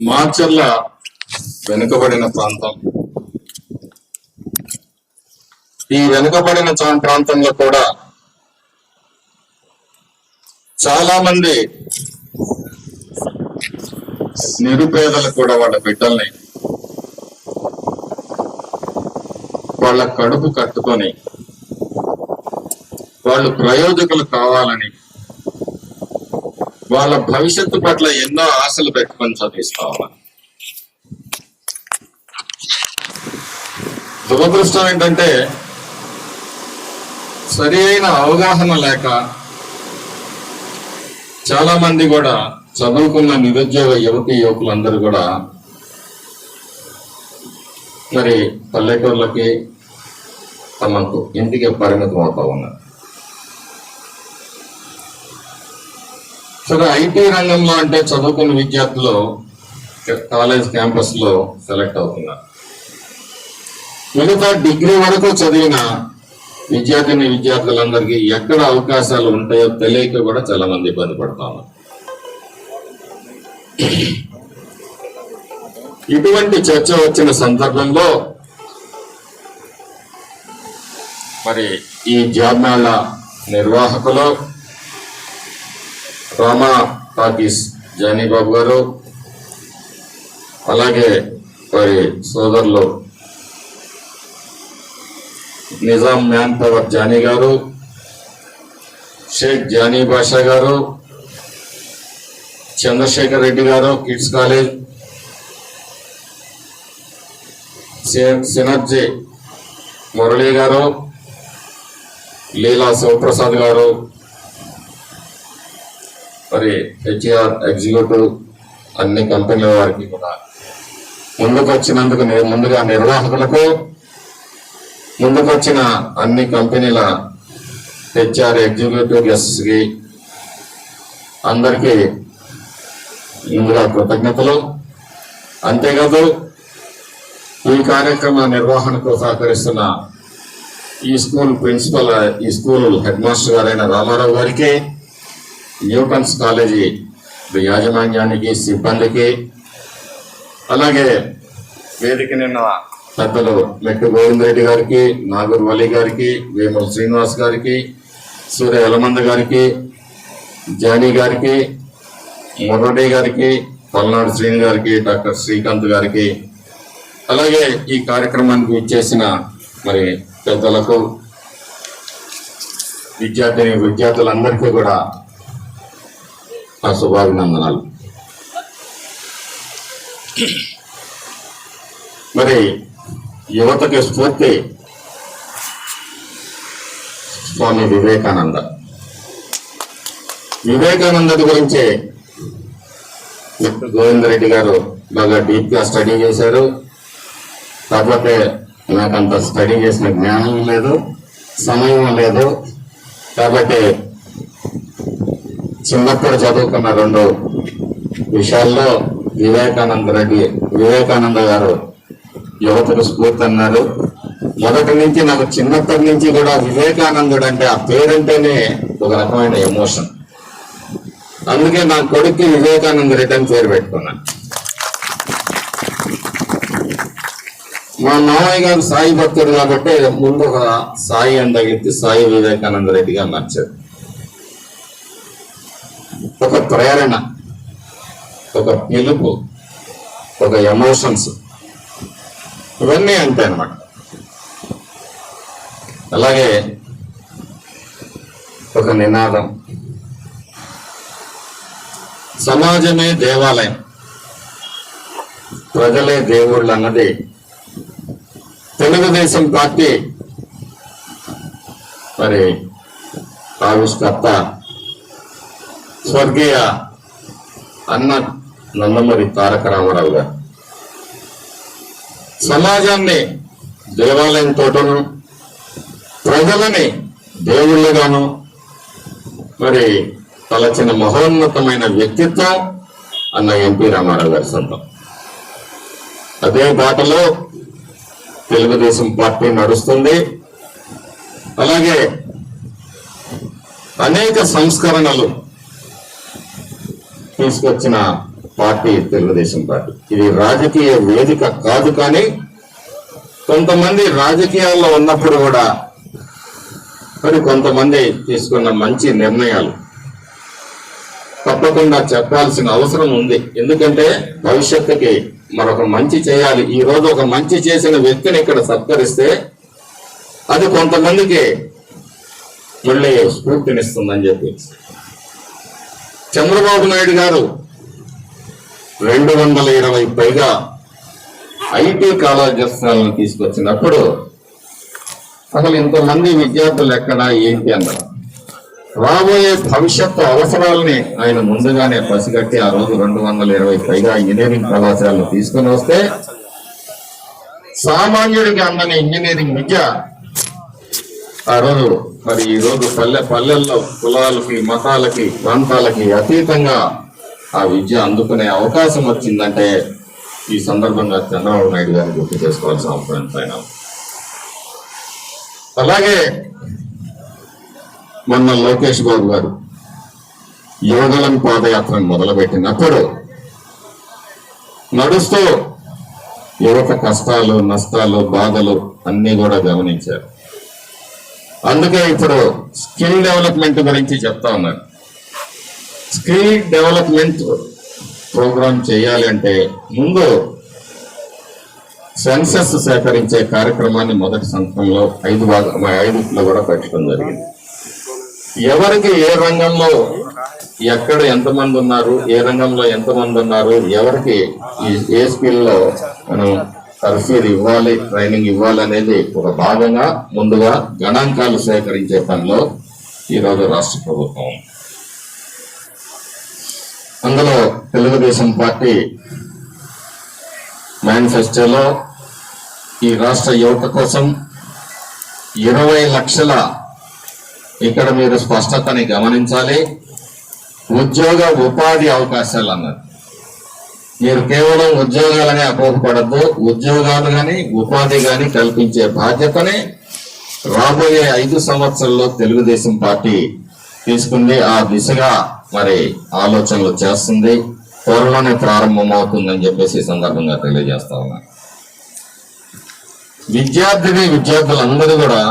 మాచర్ల వెనుకబడిన ప్రాంతం. ఈ వెనుకబడిన ప్రాంతంలో కూడా చాలా మంది నిరుపేదలు కూడా వాళ్ళ బిడ్డల్ని వాళ్ళ కడుపు కట్టుకొని వాళ్ళు ప్రయోజకులు కావాలని వాళ్ళ భవిష్యత్తు పట్ల ఎన్నో ఆశలు పెట్టుకొని చదివిస్తా దురదృష్టం ఏంటంటే సరి అయిన అవగాహన లేక చాలా మంది కూడా చదువుకున్న నిరుద్యోగ యువతి యువకులందరూ కూడా మరి పల్లెటూర్లకి తమకు ఇంటికి పరిమితం అవుతా ఉన్నారు. సరే ఐటీ రంగంలో అంటే చదువుకున్న విద్యార్థులు కాలేజ్ క్యాంపస్లో సెలెక్ట్ అవుతున్నారు. మిగతా డిగ్రీ వరకు చదివిన విద్యార్థిని విద్యార్థులందరికీ ఎక్కడ అవకాశాలు ఉంటాయో తెలియక కూడా చాలా మంది ఇబ్బంది పడతా ఇటువంటి చర్చ వచ్చిన సందర్భంలో మరి ఈ జాబ్ మేళా నిర్వాహకులు రామా టాకీస్ జానీబాబు గారు అలాగే వారి సోదరులు. నిజాం మ్యాన్ పవర్ జానీ గారు షేక్ జానీ బాషా గారు చంద్రశేఖర్ రెడ్డి గారు కిడ్స్ కాలేజ్. సినర్జీ మురళీ గారు లీలా శివప్రసాద్ గారు మరి హెచ్ఆర్ ఎగ్జిక్యూటివ్ అన్ని కంపెనీల వారికి కూడా ముందుకు వచ్చినందుకు ముందుగా నిర్వాహకులకు ముందుకు వచ్చిన అన్ని కంపెనీల హెచ్ఆర్ ఎగ్జిక్యూటివ్ గెస్ట్స్కి అందరికీ ముందుగా కృతజ్ఞతలు. అంతేకాదు ఈ కార్యక్రమ నిర్వహణకు సహకరిస్తున్న ఈ స్కూల్ ప్రిన్సిపల్ ఈ స్కూల్ హెడ్ మాస్టర్ గారైన రామారావు గారికి న్యూటన్స్ కాలేజీ యాజమాన్యానికి సిబ్బందికి అలాగే వేదిక నిన్న పెద్దలు మెట్టు గోవింద్ రెడ్డి గారికి నాగూర్ వలి గారికి వేముల శ్రీనివాస్ గారికి సూర్య యలమంద గారికి జానీ గారికి మురళి గారికి పల్నాడు శ్రీని గారికి డాక్టర్ శ్రీకాంత్ గారికి అలాగే ఈ కార్యక్రమానికి ఇచ్చేసిన మరి పెద్దలకు విద్యార్థిని విద్యార్థులందరికీ కూడా ఆ శుభాభినందనాలు మరి యువతకి స్ఫూర్తి స్వామి వివేకానంద. వివేకానంద గురించి గోవిందరెడ్డి గారు బాగా డీప్గా స్టడీ చేశారు. కాకపోతే నాకు అంత స్టడీ చేసిన జ్ఞానం లేదు సమయం లేదు. కాబట్టి చిన్నప్పుడు చదువుకున్న రెండు విషయాల్లో వివేకానంద రెడ్డి వివేకానంద గారు యువతకు స్ఫూర్తి అన్నారు మొదటి నుంచి నాకు చిన్నప్పటి నుంచి కూడా వివేకానందుడు అంటే ఆ పేరంటేనే ఒక రకమైన ఎమోషన్. అందుకే నా కొడుక్కి వివేకానంద రెడ్డి అని పేరు పెట్టుకున్నాను మా మామయ్య గారు సాయి భక్తుడు కాబట్టి ముందు ఒక సాయి అని తగిలితే సాయి వివేకానంద రెడ్డిగా మార్చారు. ఒక ప్రేరణ ఒక పిలుపు ఒక ఎమోషన్స్ ఇవన్నీ అంతే అన్నమాట. అలాగే ఒక నినాదం. సమాజమే దేవాలయం. ప్రజలే దేవుళ్ళు అన్నది తెలుగుదేశం పార్టీ. మరి ఆవిష్కర్త స్వర్గీయ అన్న నందమూరి తారక రామారావు గారు. సమాజాన్ని దేవాలయంతోటను ప్రజలని దేవుళ్ళుగాను మరి తలచిన మహోన్నతమైన వ్యక్తిత్వం అన్న ఎంపీ రామారావు గారి సొంతం. అదే బాటలో తెలుగుదేశం పార్టీ నడుస్తుంది. అలాగే అనేక సంస్కరణలు తీసుకొచ్చిన పార్టీ తెలుగుదేశం పార్టీ. ఇది రాజకీయ వేదిక కాదు కానీ కొంతమంది రాజకీయాల్లో ఉన్నప్పుడు కూడా మరి కొంతమంది తీసుకున్న మంచి నిర్ణయాలు. తప్పకుండా చెప్పాల్సిన అవసరం ఉంది. ఎందుకంటే భవిష్యత్తుకి మరొక మంచి చేయాలి. ఈ రోజు ఒక మంచి చేసిన వ్యక్తిని ఇక్కడ సత్కరిస్తే అది కొంతమందికి మళ్ళీ స్ఫూర్తినిస్తుందని చెప్పి చంద్రబాబు నాయుడు గారు రెండు వందల ఇరవై పైగా ఐటీ కాలేజెస్లను తీసుకొచ్చినప్పుడు అసలు ఇంతమంది విద్యార్థులు ఎక్కడ ఏంటి అన్నారు. రాబోయే భవిష్యత్తు అవసరాలని ఆయన ముందుగానే పసిగట్టి ఆ రోజు రెండు వందల ఇరవై పైగా ఇంజనీరింగ్ కళాశాలను తీసుకుని వస్తే సామాన్యుడికి అందని ఇంజనీరింగ్ విద్య ఆ రోజు మరి ఈ రోజు పల్లె పల్లెల్లో కులాలకి మతాలకి ప్రాంతాలకి అతీతంగా ఆ విద్య అందుకునే అవకాశం వచ్చిందంటే ఈ సందర్భంగా చంద్రబాబు నాయుడు గారిని గుర్తు చేసుకోవాల్సిన అవసరం పైన అలాగే మొన్న లోకేష్ బాబు గారు యోగలం పాదయాత్రను మొదలుపెట్టినప్పుడు నడుస్తూ యువత కష్టాలు నష్టాలు బాధలు అన్ని కూడా గమనించారు. అందుకే ఇప్పుడు స్కిల్ డెవలప్మెంట్ గురించి చెప్తా ఉన్నారు. స్కిల్ డెవలప్మెంట్ ప్రోగ్రామ్ చేయాలి అంటే ముందు సెన్సస్ సేకరించే కార్యక్రమాన్ని మొదటి సంవత్సరంలో ఐదు భాగం ఐదులో కూడా పెట్టడం జరిగింది. ఎవరికి ఏ రంగంలో ఎక్కడ ఎంతమంది ఉన్నారు ఏ రంగంలో ఎంతమంది ఉన్నారు ఎవరికి ఏ స్కిల్లో మనం సర్ఫీర్ ఇవ్వాలి ట్రైనింగ్ ఇవ్వాలి అనేది ఒక భాగంగా ముందుగా గణాంకాలు సేకరించే పనిలో ఈరోజు రాష్ట్ర ప్రభుత్వం. అందులో తెలుగుదేశం పార్టీ మేనిఫెస్టోలో ఈ రాష్ట్ర యువత కోసం ఇరవై లక్షల ఇక్కడ మీరు స్పష్టతని గమనించాలి. ఉద్యోగ ఉపాధి అవకాశాలు అన్నారు. మీరు కేవలం ఉద్యోగాలనే అపోహపడద్దు. ఉద్యోగాలు గాని ఉపాధి గాని కల్పించే బాధ్యతని రాబోయే ఐదు సంవత్సరాల్లో తెలుగుదేశం పార్టీ తీసుకుంది. ఆ దిశగా మరి ఆలోచనలు చేస్తుంది. త్వరలోనే ప్రారంభమవుతుందని చెప్పేసి సందర్భంగా తెలియజేస్తా ఉన్నా. విద్యార్థిని విద్యార్థులందరూ కూడా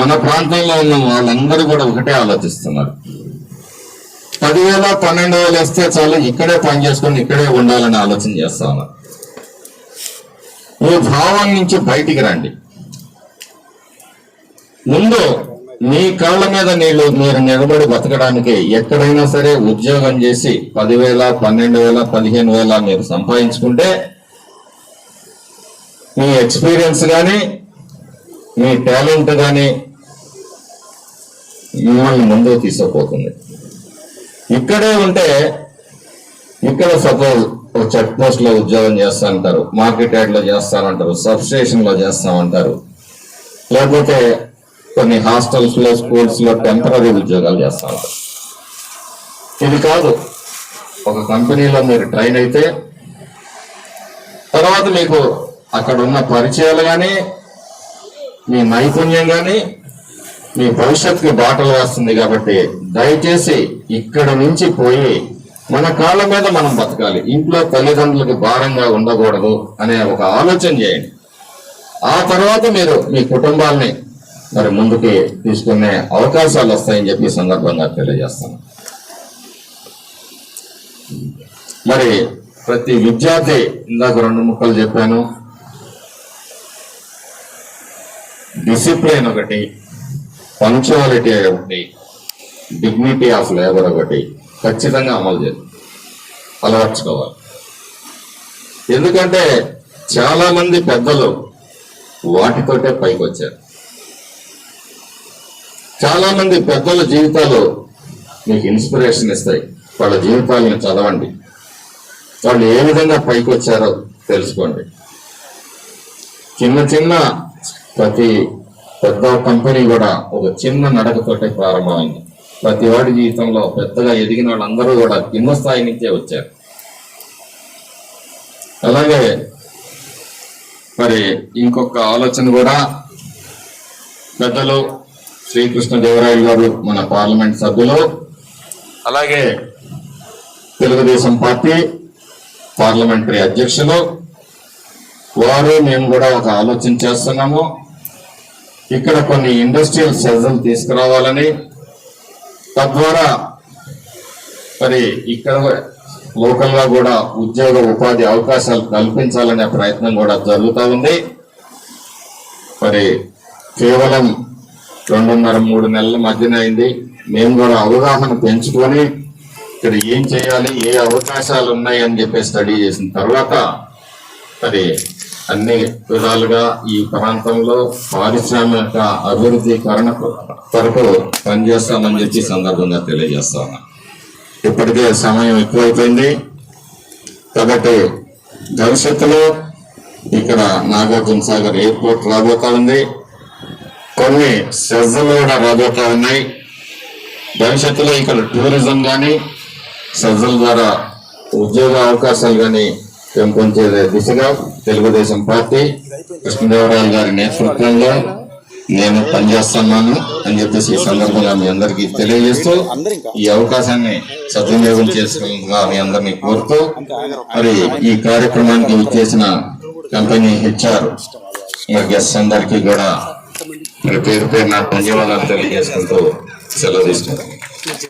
మన ప్రాంతంలో ఉన్న వాళ్ళందరూ కూడా ఒకటే ఆలోచిస్తున్నారు. పదివేల పన్నెండు వేలు వేస్తే చాలు ఇక్కడే పని చేసుకొని ఇక్కడే ఉండాలని ఆలోచన చేస్తాను ఈ భావం నుంచి బయటికి రండి. ముందు మీ కాళ్ళ మీద నీళ్ళు మీరు నిలబడి బతకడానికి ఎక్కడైనా సరే ఉద్యోగం చేసి పదివేల పన్నెండు వేల పదిహేను వేల మీరు సంపాదించుకుంటే మీ ఎక్స్పీరియన్స్ కానీ మీ టాలెంట్ కానీ మిమ్మల్ని ముందుకు తీసుకుపోతుంది. ఇక్కడే ఉంటే ఇక్కడ సపోజ్ ఒక చెక్ పోస్ట్లో ఉద్యోగం చేస్తా అంటారు మార్కెట్ యార్డ్లో చేస్తానంటారు సబ్ స్టేషన్లో చేస్తామంటారు. లేకపోతే కొన్ని హాస్టల్స్లో స్కూల్స్లో టెంపరీ ఉద్యోగాలు చేస్తా ఉంటారు ఇది కాదు. ఒక కంపెనీలో మీరు ట్రైన్ అయితే తర్వాత మీకు అక్కడ ఉన్న పరిచయాలు కానీ మీ నైపుణ్యం కానీ మీ భవిష్యత్తుకి బాటలు వేస్తుంది కాబట్టి దయచేసి ఇక్కడ నుంచి పోయి మన కాళ్ళ మీద మనం బతకాలి. ఇంట్లో తల్లిదండ్రులకు భారంగా ఉండకూడదు అనే ఒక ఆలోచన చేయండి. ఆ తర్వాత మీరు మీ కుటుంబాల్ని మరి ముందుకి తీసుకునే అవకాశాలు వస్తాయని చెప్పి సందర్భంగా తెలియజేస్తాను మరి ప్రతి విద్యార్థి ఇందాక రెండు ముక్కలు చెప్పాను. డిసిప్లిన్ ఒకటి పంక్చువాలిటీ ఒకటి డిగ్నిటీ ఆఫ్ లేబర్ ఒకటి ఖచ్చితంగా అమలు చేయాలి. అలవర్చుకోవాలి. ఎందుకంటే చాలా మంది పెద్దలు వాటితోటే పైకి వచ్చారు చాలా మంది పెద్దల జీవితాలు మీకు ఇన్స్పిరేషన్ ఇస్తాయి. వాళ్ళ జీవితాలను చదవండి. వాళ్ళు ఏ విధంగా పైకి వచ్చారో తెలుసుకోండి. చిన్న చిన్న ప్రతి పెద్ద కంపెనీ కూడా ఒక చిన్న నడకతోటే ప్రారంభమైంది. ప్రతి వాడి జీవితంలో పెద్దగా ఎదిగిన వాళ్ళందరూ కూడా కింద స్థాయి నుంచే వచ్చారు. అలాగే మరి ఇంకొక ఆలోచన కూడా పెద్దలు శ్రీకృష్ణదేవరాయలు గారు మన పార్లమెంట్ సభ్యులు అలాగే తెలుగుదేశం పార్టీ పార్లమెంటరీ అధ్యక్షులు వారు మేము కూడా ఒక ఆలోచన చేస్తున్నాము. ఇక్కడ కొన్ని ఇండస్ట్రియల్ సెజలు తీసుకురావాలని తద్వారా మరి ఇక్కడ లోకల్గా కూడా ఉద్యోగ ఉపాధి అవకాశాలు కల్పించాలనే ప్రయత్నం కూడా జరుగుతూ ఉంది. మరి కేవలం రెండున్నర మూడు నెలల మధ్యన అయింది. మేము కూడా అవగాహన పెంచుకొని ఇక్కడ ఏం చేయాలి ఏ అవకాశాలు ఉన్నాయి అని చెప్పి స్టడీ చేసిన తర్వాత మరి అన్ని విధాలుగా ఈ ప్రాంతంలో పారిశ్రామిక అభివృద్ధికరణ కొరకు పనిచేస్తామని చెప్పి సందర్భంగా తెలియజేస్తా ఉన్నా. ఇప్పటికే సమయం ఎక్కువైపోయింది. కాబట్టి భవిష్యత్తులో ఇక్కడ నాగార్జున సాగర్ ఎయిర్పోర్ట్ రాబోతా ఉంది. కొన్ని సెజలు కూడా రాబోతా ఉన్నాయి. భవిష్యత్తులో ఇక్కడ టూరిజం కానీ సెజల ద్వారా ఉద్యోగ అవకాశాలు కానీ పెంపొందే దిశగా తెలుగుదేశం పార్టీ కృష్ణదేవరాయలు గారి నేతృత్వంలో నేను పనిచేస్తున్నాను అని చెప్పేసి ఈ సందర్భంగా మీ అందరికీ తెలియజేస్తూ ఈ అవకాశాన్ని సద్వినియోగం చేసుకోవాలని మీ అందరినీ కోరుతూ మరి ఈ కార్యక్రమానికి ఇచ్చేసిన కంపెనీ హెచ్ఆర్ గెస్ట్ అందరికీ కూడా మరి పేరు పేరు నా ధన్యవాదాలు తెలియజేసుకుంటూ సెలవు తీసుకుంటాను.